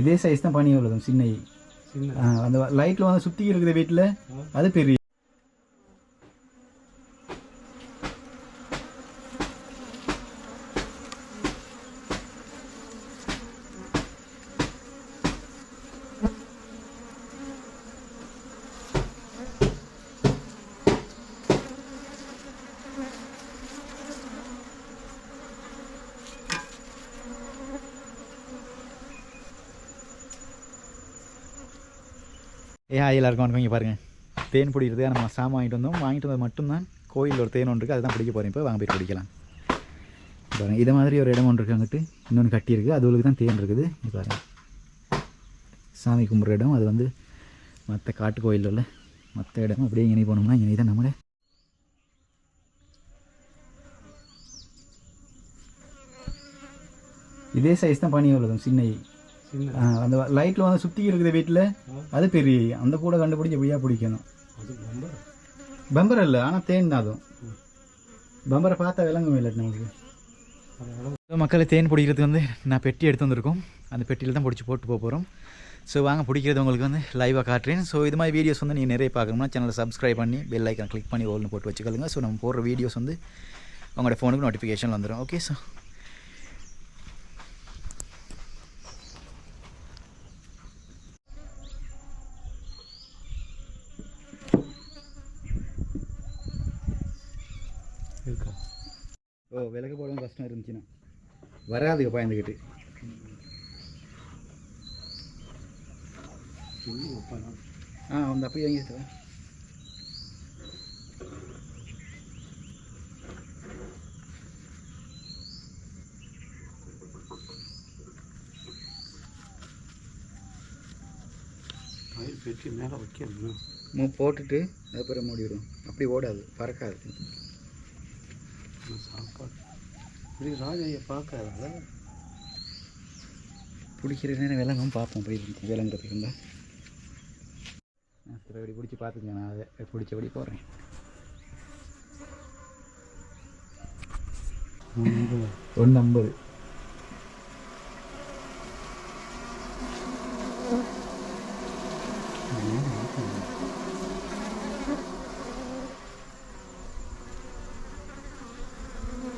இதே சைஸ் தான் பனி உள்ளதும் சின்ன. அந்த லைட்டில் வந்து சுற்றி இருக்குது வீட்டில் அது பெரிய. ஏ ஹாய் எல்லாருக்கும் வணக்கம். இங்கே பாருங்கள் தேன் பிடிக்கிறதுக்கு நம்ம சாமான் வாங்கிட்டு வந்தோம். வாங்கிட்டு வந்தது மட்டும்தான். கோயிலில் ஒரு தேன் ஒன்று இருக்குது. அதுதான் பிடிக்க போகிறேன் இப்போ வாங்க போய் பிடிக்கலாம் பாருங்கள் இது மாதிரி ஒரு இடம் ஒன்று இருக்குது அங்கிட்டு. இன்னொன்று கட்டியிருக்கு அதுகளுக்கு தான் தேன் இருக்குது. இது பாருங்கள் சாமி கும்பிட்ற இடம். அது வந்து மற்ற காட்டு கோயிலில் உள்ள மற்ற இடம். அப்படியே இங்கே போனோம்னா இங்கே தான் நம்மளே இதே சைஸ் தான் பனி உள்ளதும் சின்ன அந்த லைட்டில் வந்து சுற்றி இருக்குது வீட்டில் அது பெரிய. அந்த கூட கண்டுபிடிச்சி எப்படியா பிடிக்கணும். பம்பர் இல்லை ஆனால் தேன் தான் அதுவும். பம்பரை பார்த்தா விளங்கும் இல்லை நமக்கு மக்களை தேன் பிடிக்கிறதுக்கு வந்து நான் பெட்டி எடுத்து வந்திருக்கோம். அந்த பெட்டியில் தான் பிடிச்சி போட்டு போக போகிறோம் ஸோ வாங்க பிடிக்கிறது உங்களுக்கு வந்து லைவாக காட்டுறேன். ஸோ இது மாதிரி வீடியோஸ் வந்து நீங்கள் நிறைய பார்க்கணும்னா சேனலை சப்ஸ்கிரைப் பண்ணி பெல் ஐக்கான் கிளிக் பண்ணி ஓல்னு போட்டு வச்சுக்கோங்க. ஸோ நம்ம போடுற வீடியோஸ் வந்து உங்களோட ஃபோனுக்கு நோட்டிஃபிகேஷன் வந்துடும் ஓகே ஸோ இருக்கா ஓ விளக்கு போடவும் கஷ்டம் இருந்துச்சுன்னா வராதுங்க பயந்துக்கிட்டு ஆ அந்த அப்படியே வாங்கி கயிறு பெட்டி மேலே வைக்கணும்? மூ போட்டுட்டு அதுக்கப்புறம் மூடிடும் அப்படி ஓடாது பறக்காது. சாப்பாடு இப்படி ராஜையை பார்க்காத பிடிக்கிற நேரம் விலங்கும் பார்ப்போம் அப்படி இருந்துச்சு விலங்குறதுக்கு இருந்தால் நான் சரி அப்படி பிடிச்சி பார்த்துங்க நான் அதை பிடிச்சபடி போடுறேன் ஒன்று ஐம்பது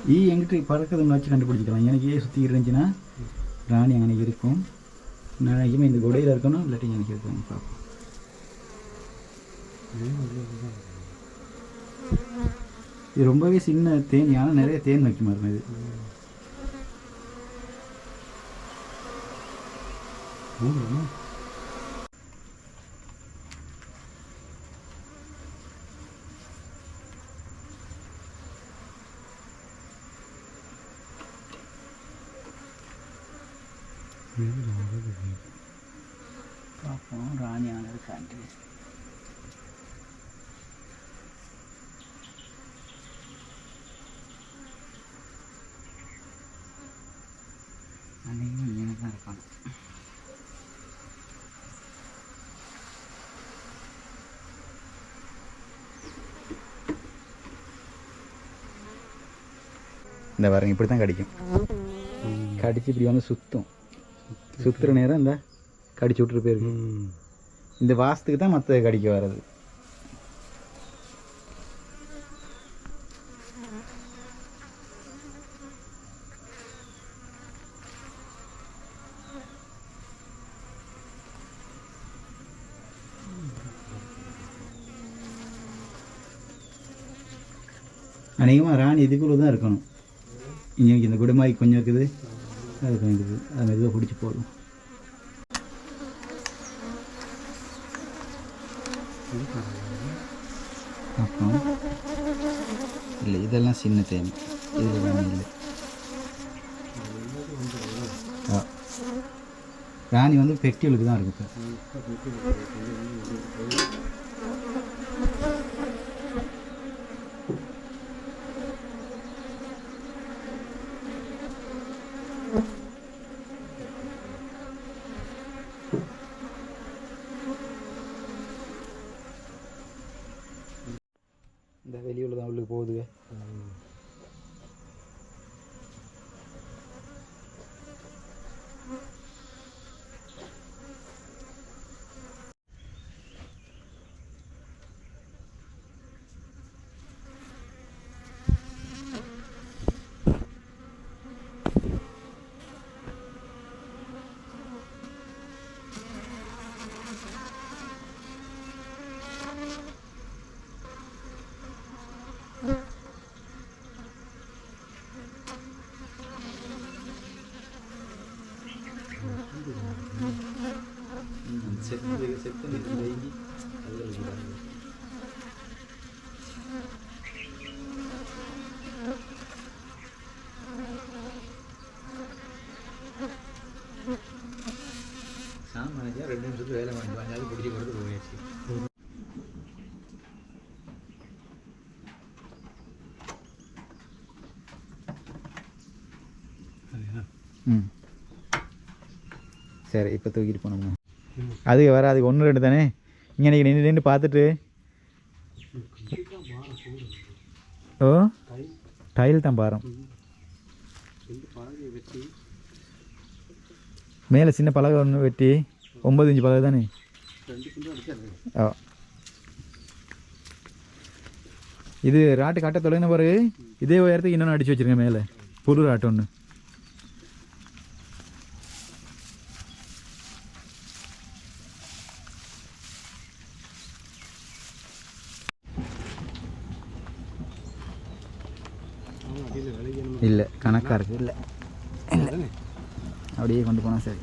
ஈ எங்கிட்ட பறக்குதுன்னு வச்சு கண்டுபிடிச்சிக்கலாம் எனக்கு ஏன் சுற்றி இருந்துச்சுன்னா ராணி அங்கே இருக்கும் நான் நாளைக்குமே இந்த குடையில் இருக்கணும் இல்லாட்டி எனக்கு இருக்கணும் பார்ப்போம் இது ரொம்பவே சின்ன தேன் ஆனால் நிறைய தேன் வைக்குமா இருக்கும் இது பார்ப்போம் ராணி அங்கே இருக்கான்ட்டு அன்னைக்கு இங்கே தான் இருக்கான் இந்த பாருங்க இப்படி தான் கடிக்கும் கடிச்சு இப்படி வந்து சுத்துற நேரம் இந்த கடிச்சு விட்டுட்டு போயிருக்கு. இந்த வாசத்துக்கு தான் மற்ற கடிக்க வர்றது. அநேகமாக ராணி இதுக்குள்ளே தான் இருக்கணும் இங்கே இந்த குடமாய் கொஞ்சம் இருக்குது. அது கொஞ்சம் அது மெதுவாக பிடிச்சி போடும் அப்புறம் இல்லை இதெல்லாம் சின்ன தேன். இதில் ராணி இல்லை. ஆ. ராணி வந்து பெட்டிகளுக்கு தான் இருக்கு இப்போ இந்த வெளியுள்ள தான் உள்ளுக்கு போகுதுங்க செத்து செத்து நெருங்கி வைங்கி அதில் வைக்கிறாங்க சாமானியா ரெண்டு நிமிஷத்துக்கு வேலை வாங்கிடுவாங்க அது பிடிச்சி கொடுத்து போயாச்சு சரி இப்போ தூக்கிட்டு போனோம்னா அது வர அதுக்கு ஒன்று ரெண்டு தானே? இங்கே நீங்கள் நின்று நின்று பார்த்துட்டு. ஓ? டைல் தான் பாரம் மேலே சின்ன பலகை ஒன்று வெட்டி ஒம்பது இன்ச்சு பலகை தானே? ஓ. இது ராட்டு காட்ட தொடங்கின பிறகு இதே உயரத்துக்கு இன்னொன்று அடிச்சு வச்சிருங்க மேலே. புது ராட்டு ஒன்று இல்லை கணக்காக இருக்குது இல்லை தானே அப்படியே கொண்டு போனால் சரி.